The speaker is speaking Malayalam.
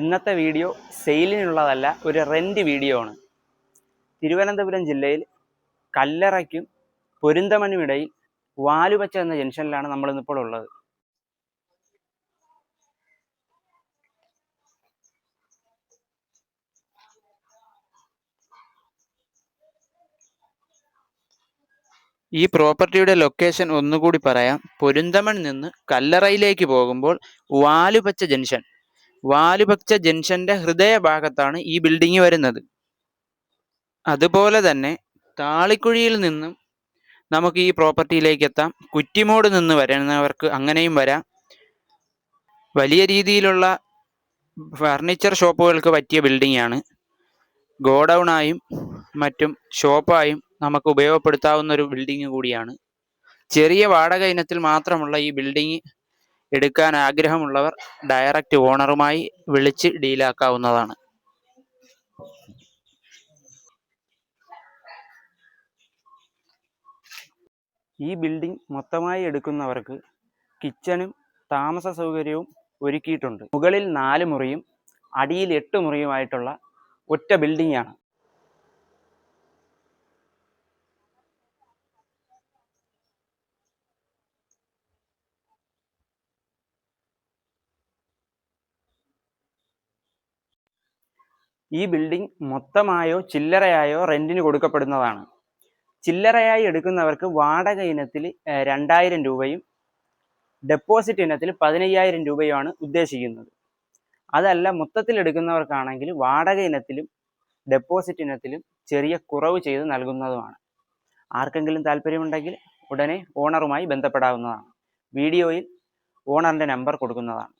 ഇന്നത്തെ വീഡിയോ സെയിലിനുള്ളതല്ല ഒരു റെന്റ് വീഡിയോ ആണ്. തിരുവനന്തപുരം ജില്ലയിൽ കല്ലറയ്ക്കും പൊരുന്തമനും ഇടയിൽ വാലുപച്ച എന്ന ജംഗ്ഷനിലാണ് നമ്മൾ ഇന്നിപ്പോൾ ഉള്ളത്. ഈ പ്രോപ്പർട്ടിയുടെ ലൊക്കേഷൻ ഒന്നുകൂടി പറയാം. പൊരുന്തമൺ നിന്ന് കല്ലറയിലേക്ക് പോകുമ്പോൾ വാലുപച്ച ജംഗ്ഷൻ. വാലുപച്ച ജംഗ്ഷന്റെ ഹൃദയഭാഗത്താണ് ഈ ബിൽഡിംഗ് വരുന്നത്. അതുപോലെ തന്നെ താളിക്കുഴിയിൽ നിന്നും നമുക്ക് ഈ പ്രോപ്പർട്ടിയിലേക്ക് എത്താം. കുറ്റിമോട് നിന്ന് വരുന്നവർക്ക് അങ്ങനെയും വരാം. വലിയ രീതിയിലുള്ള ഫർണിച്ചർ ഷോപ്പുകൾക്ക് പറ്റിയ ബിൽഡിംഗ് ആണ്. ഗോഡൗണായും മറ്റും ഷോപ്പായും നമുക്ക് ഉപയോഗപ്പെടുത്താവുന്ന ഒരു ബിൽഡിംഗ് കൂടിയാണ്. ചെറിയ വാടക ഇനത്തിൽ മാത്രമുള്ള ഈ ബിൽഡിംഗ് എടുക്കാൻ ആഗ്രഹമുള്ളവർ ഡയറക്റ്റ് ഓണറുമായി വിളിച്ച് ഡീലാക്കാവുന്നതാണ് ഈ ബിൽഡിംഗ് മൊത്തമായി എടുക്കുന്നവർക്ക് കിച്ചണും താമസ സൗകര്യവും ഒരുക്കിയിട്ടുണ്ട്. മുകളിൽ നാല് മുറിയും അടിയിൽ എട്ട് മുറിയുമായിട്ടുള്ള ഒറ്റ ബിൽഡിംഗ് ഈ ബിൽഡിംഗ് മൊത്തമായോ ചില്ലറയായോ റെന്റിന് കൊടുക്കപ്പെടുന്നതാണ്. ചില്ലറയായി എടുക്കുന്നവർക്ക് വാടക ഇനത്തിൽ രണ്ടായിരം രൂപയും ഡെപ്പോസിറ്റ് ഇനത്തിൽ പതിനയ്യായിരം രൂപയുമാണ് ഉദ്ദേശിക്കുന്നത്. അതല്ല മൊത്തത്തിൽ എടുക്കുന്നവർക്കാണെങ്കിൽ വാടക ഇനത്തിലും ഡെപ്പോസിറ്റ് ഇനത്തിലും ചെറിയ കുറവ് ചെയ്ത് നൽകുന്നതുമാണ്. ആർക്കെങ്കിലും താല്പര്യമുണ്ടെങ്കിൽ ഉടനെ ഓണറുമായി ബന്ധപ്പെടാവുന്നതാണ്. വീഡിയോയിൽ ഓണറിന്റെ നമ്പർ കൊടുക്കുന്നതാണ്.